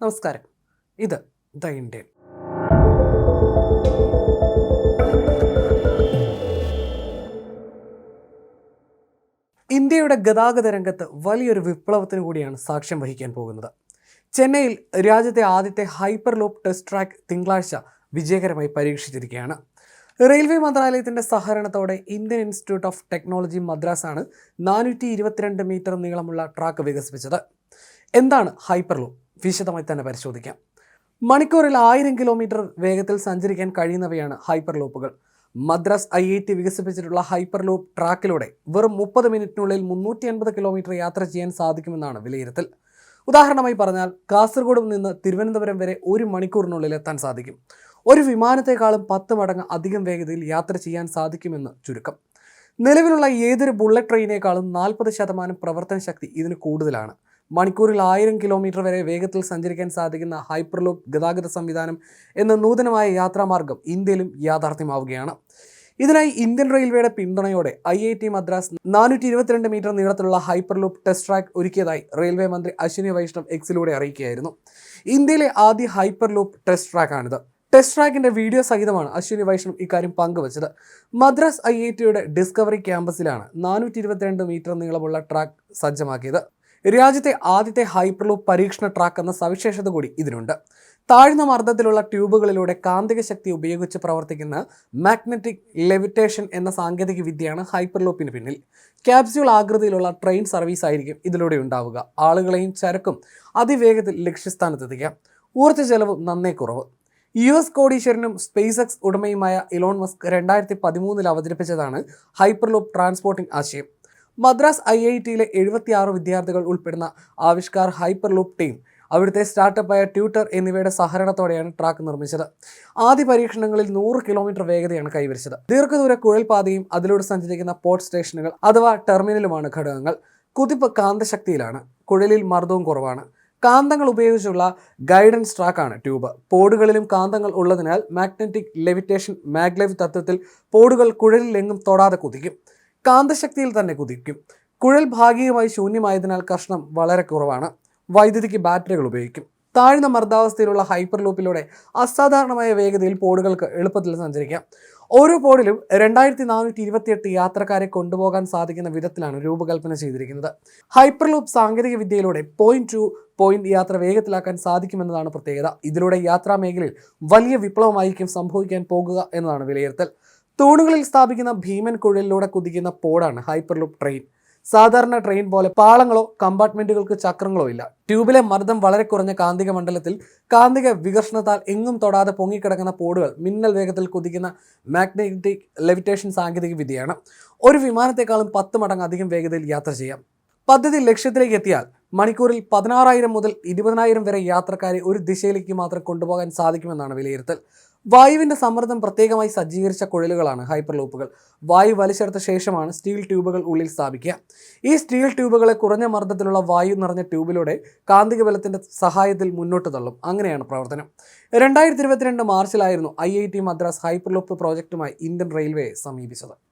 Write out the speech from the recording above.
നമസ്കാരം. ഇത് the Indian. ഇന്ത്യയുടെ ഗതാഗത രംഗത്ത് വലിയൊരു വിപ്ലവത്തിന് കൂടിയാണ് സാക്ഷ്യം വഹിക്കാൻ പോകുന്നത്. ചെന്നൈയിൽ രാജ്യത്തെ ആദ്യത്തെ ഹൈപ്പർ ലൂപ്പ് ടെസ്റ്റ് ട്രാക്ക് തിങ്കളാഴ്ച വിജയകരമായി പരീക്ഷിച്ചിരിക്കുകയാണ്. റെയിൽവേ മന്ത്രാലയത്തിന്റെ സഹകരണത്തോടെ ഇന്ത്യൻ ഇൻസ്റ്റിറ്റ്യൂട്ട് ഓഫ് ടെക്നോളജി മദ്രാസാണ് നാനൂറ്റി ഇരുപത്തിരണ്ട് മീറ്റർ നീളമുള്ള ട്രാക്ക് വികസിപ്പിച്ചത്. എന്താണ് ഹൈപ്പർ ലൂപ്പ് വിശദമായി തന്നെ പരിശോധിക്കാം. മണിക്കൂറിൽ ആയിരം കിലോമീറ്റർ വേഗത്തിൽ സഞ്ചരിക്കാൻ കഴിയുന്നവയാണ് ഹൈപ്പർ ലൂപ്പുകൾ മദ്രാസ് ഐ ഐ ടി വികസിപ്പിച്ചിട്ടുള്ള ഹൈപ്പർ ലൂപ്പ് ട്രാക്കിലൂടെ വെറും മുപ്പത് മിനിറ്റിനുള്ളിൽ മുന്നൂറ്റി അൻപത് കിലോമീറ്റർ യാത്ര ചെയ്യാൻ സാധിക്കുമെന്നാണ് വിലയിരുത്തൽ. ഉദാഹരണമായി പറഞ്ഞാൽ കാസർഗോഡ് നിന്ന് തിരുവനന്തപുരം വരെ ഒരു മണിക്കൂറിനുള്ളിൽ എത്താൻ സാധിക്കും. ഒരു വിമാനത്തെക്കാളും പത്ത് മടങ്ങ് അധികം വേഗതയിൽ യാത്ര ചെയ്യാൻ സാധിക്കുമെന്ന് ചുരുക്കം. നിലവിലുള്ള ഏതൊരു ബുള്ളറ്റ് ട്രെയിനേക്കാളും നാൽപ്പത് ശതമാനം പ്രവർത്തന ശക്തി ഇതിന് കൂടുതലാണ്. മണിക്കൂറിൽ ആയിരം കിലോമീറ്റർ വരെ വേഗത്തിൽ സഞ്ചരിക്കാൻ സാധിക്കുന്ന ഹൈപ്പർലൂപ്പ് ഗതാഗത സംവിധാനം എന്ന നൂതനമായ യാത്രാമാർഗം ഇന്ത്യയിലും യാഥാർത്ഥ്യമാവുകയാണ്. ഇതിനായി ഇന്ത്യൻ റെയിൽവേയുടെ പിന്തുണയോടെ ഐ ഐ ടി മദ്രാസ് നാനൂറ്റി ഇരുപത്തിരണ്ട് മീറ്റർ നീളത്തിലുള്ള ഹൈപ്പർലൂപ്പ് ടെസ്റ്റ് ട്രാക്ക് ഒരുക്കിയതായി റെയിൽവേ മന്ത്രി അശ്വിനി വൈഷ്ണവ് എക്സിലൂടെ അറിയിക്കുകയായിരുന്നു. ഇന്ത്യയിലെ ആദ്യ ഹൈപ്പർലൂപ്പ് ടെസ്റ്റ് ട്രാക്കാണിത്. ടെസ്റ്റ് ട്രാക്കിന്റെ വീഡിയോ സഹിതമാണ് അശ്വിനി വൈഷ്ണവ് ഇക്കാര്യം പങ്കുവച്ചത്. മദ്രാസ് ഐ ഐ ടിയുടെ ഡിസ്കവറി ക്യാമ്പസിലാണ് നാനൂറ്റി ഇരുപത്തിരണ്ട് മീറ്റർ നീളമുള്ള ട്രാക്ക് സജ്ജമാക്കിയത്. രാജ്യത്തെ ആദ്യത്തെ ഹൈപ്പർലൂപ്പ് പരീക്ഷണ ട്രാക്ക് എന്ന സവിശേഷത കൂടി ഇതിനുണ്ട്. താഴ്ന്ന മർദ്ദത്തിലുള്ള ട്യൂബുകളിലൂടെ കാന്തിക ശക്തി ഉപയോഗിച്ച് പ്രവർത്തിക്കുന്ന മാഗ്നറ്റിക് ലെവിറ്റേഷൻ എന്ന സാങ്കേതിക വിദ്യയാണ് ഹൈപ്പർലൂപ്പിന് പിന്നിൽ. ക്യാപ്സ്യൂൾ ആകൃതിയിലുള്ള ട്രെയിൻ സർവീസ് ആയിരിക്കും ഇതിലൂടെ ഉണ്ടാവുക. ആളുകളെയും ചരക്കും അതിവേഗത്തിൽ ലക്ഷ്യസ്ഥാനത്തെത്തിക്കാം. ഊർജ ചെലവ് നന്നേ കുറവ്. യു എസ് കോടീശ്വരനും സ്പേസ് എക്സ് ഉടമയുമായ ഇലോൺ മസ്ക് രണ്ടായിരത്തി പതിമൂന്നിൽ അവതരിപ്പിച്ചതാണ് ഹൈപ്പർലൂപ്പ് ട്രാൻസ്പോർട്ടിംഗ് ആശയം. മദ്രാസ് ഐ ഐ ടിയിലെ എഴുപത്തിയാറ് വിദ്യാർത്ഥികൾ ഉൾപ്പെടുന്ന ആവിഷ്കാർ ഹൈപ്പർ ലൂപ്പ് ടീം അവിടുത്തെ സ്റ്റാർട്ടപ്പായ ട്യൂട്ടർ എന്നിവയുടെ സഹകരണത്തോടെയാണ് ട്രാക്ക് നിർമ്മിച്ചത്. ആദ്യ പരീക്ഷണങ്ങളിൽ നൂറ് കിലോമീറ്റർ വേഗതയാണ് കൈവരിച്ചത്. ദീർഘദൂര കുഴൽപാതയും അതിലൂടെ സഞ്ചരിക്കുന്ന പോർട്ട് സ്റ്റേഷനുകൾ അഥവാ ടെർമിനലുമാണ് ഘടകങ്ങൾ. കുതിപ്പ് കാന്തശക്തിയിലാണ്. കുഴലിൽ മർദ്ദവും കുറവാണ്. കാന്തങ്ങൾ ഉപയോഗിച്ചുള്ള ഗൈഡൻസ് ട്രാക്കാണ് ട്യൂബ്. പോഡുകളിലും കാന്തങ്ങൾ ഉള്ളതിനാൽ മാഗ്നറ്റിക് ലെവിറ്റേഷൻ മാഗ്ലെവ് തത്വത്തിൽ പോഡുകൾ കുഴലിലെങ്ങും തൊടാതെ കുതിക്കും. കാന്തശക്തിയിൽ തന്നെ കുതിക്കും. കുഴൽ ഭാഗികമായി ശൂന്യമായതിനാൽ കഷ്ണം വളരെ കുറവാണ്. വൈദ്യുതിക്ക് ബാറ്ററികൾ ഉപയോഗിക്കും. താഴ്ന്ന മർദ്ദാവസ്ഥയിലുള്ള ഹൈപ്പർ ലൂപ്പിലൂടെ അസാധാരണമായ വേഗതയിൽ പോഡുകൾക്ക് എളുപ്പത്തിൽ സഞ്ചരിക്കാം. ഓരോ പോഡിലും രണ്ടായിരത്തി നാനൂറ്റി ഇരുപത്തിയെട്ട് യാത്രക്കാരെ കൊണ്ടുപോകാൻ സാധിക്കുന്ന വിധത്തിലാണ് രൂപകൽപ്പന ചെയ്തിരിക്കുന്നത്. ഹൈപ്പർ ലൂപ്പ് സാങ്കേതിക വിദ്യയിലൂടെ പോയിന്റ് ടു പോയിന്റ് യാത്ര വേഗത്തിലാക്കാൻ സാധിക്കുമെന്നതാണ് പ്രത്യേകത. ഇതിലൂടെ യാത്രാ മേഖലയിൽ വലിയ വിപ്ലവമായിരിക്കും സംഭവിക്കാൻ പോകുക എന്നതാണ് വിലയിരുത്തൽ. തൂണുകളിൽ സ്ഥാപിക്കുന്ന ഭീമൻ കുഴലിലൂടെ കുതിക്കുന്ന പോഡാണ് ഹൈപ്പർലൂപ്പ് ട്രെയിൻ. സാധാരണ ട്രെയിൻ പോലെ പാളങ്ങളോ കമ്പാർട്ട്മെന്റുകൾക്ക് ചക്രങ്ങളോ ഇല്ല. ട്യൂബിലെ മർദ്ദം വളരെ കുറഞ്ഞ കാന്തിക മണ്ഡലത്തിൽ കാന്തിക വികർഷണത്താൽ എങ്ങും തൊടാതെ പൊങ്ങിക്കിടക്കുന്ന പോഡുകൾ മിന്നൽ വേഗത്തിൽ കുതിക്കുന്ന മാഗ്നറ്റിക് ലെവിറ്റേഷൻ സാങ്കേതിക വിദ്യയാണ്. ഒരു വിമാനത്തെക്കാളും പത്ത് മടങ്ങ് അധികം വേഗതയിൽ യാത്ര ചെയ്യാം. പദ്ധതി ലക്ഷ്യത്തിലേക്ക് എത്തിയാൽ മണിക്കൂറിൽ പതിനാറായിരം മുതൽ ഇരുപതിനായിരം വരെ യാത്രക്കാരെ ഒരു ദിശയിലേക്ക് മാത്രം കൊണ്ടുപോകാൻ സാധിക്കുമെന്നാണ് വിലയിരുത്തൽ. വായുവിന്റെ സമ്മർദ്ദം പ്രത്യേകമായി സജ്ജീകരിച്ച കുഴലുകളാണ് ഹൈപ്പർ ലൂപ്പുകൾ വായു വലിച്ചെടുത്ത ശേഷമാണ് സ്റ്റീൽ ട്യൂബുകൾ ഉള്ളിൽ സ്ഥാപിക്കുക. ഈ സ്റ്റീൽ ട്യൂബുകളെ കുറഞ്ഞ മർദ്ദത്തിലുള്ള വായു നിറഞ്ഞ ട്യൂബിലൂടെ കാന്തിക ബലത്തിന്റെ സഹായത്തിൽ മുന്നോട്ട് തള്ളും. അങ്ങനെയാണ് പ്രവർത്തനം. രണ്ടായിരത്തി ഇരുപത്തിരണ്ട് മാർച്ചിലായിരുന്നു I I T Madras hyper loop പ്രോജക്റ്റുമായി Indian റെയിൽവേയെ സമീപിച്ചത്.